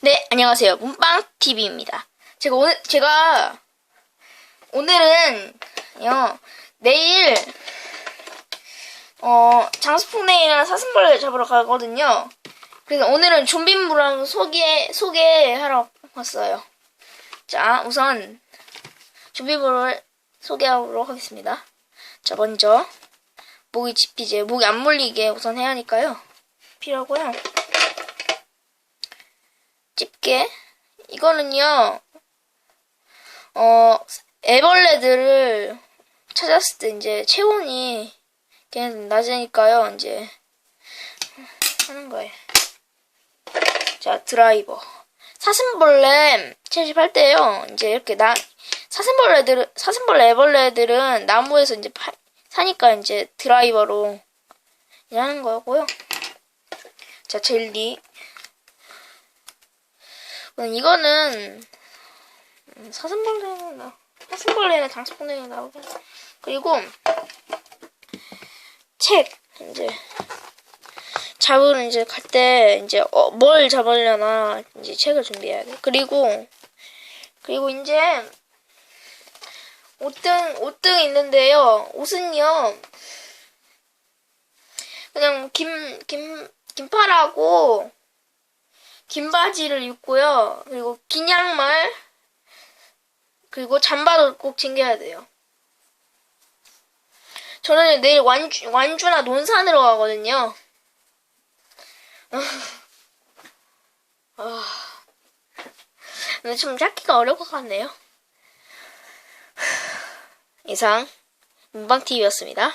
네, 안녕하세요. 문빵TV입니다. 제가 오늘, 제가, 오늘은요, 내일, 어, 장수풍뎅이랑 사슴벌레 잡으러 가거든요. 그래서 오늘은 좀비물랑 소개, 소개하러 왔어요. 자, 우선, 좀비물을 소개하도록 하겠습니다. 자, 먼저, 모기 집피제, 모기 안 물리게 우선 해야 하니까요. 필요하고요. 집게. 이거는요, 어, 애벌레들을 찾았을 때 이제 체온이 낮으니까요, 이제 하는 거예요. 자, 드라이버. 사슴벌레 채집할 때요, 이제 이렇게 나, 사슴벌레들, 사슴벌레 애벌레들은 나무에서 이제 파, 사니까 이제 드라이버로 일하는 거고요. 자, 젤리. 음, 이거는 음, 사슴벌레는 나 사슴벌레는 장수풍뎅이 나오고 그리고 책 이제 잡으러 이제 갈 때 이제 어, 뭘 잡으려나 이제 책을 준비해야 돼. 그리고 그리고 이제 옷등 옷등 있는데요. 옷은요 그냥 김김 긴팔하고 긴 바지를 입고요. 그리고 긴 양말, 그리고 잠바도 꼭 챙겨야 돼요. 저는 내일 완주, 완주나 논산으로 가거든요. 아, 근데 좀 찾기가 어려울 것 같네요. 이상, 문방TV였습니다.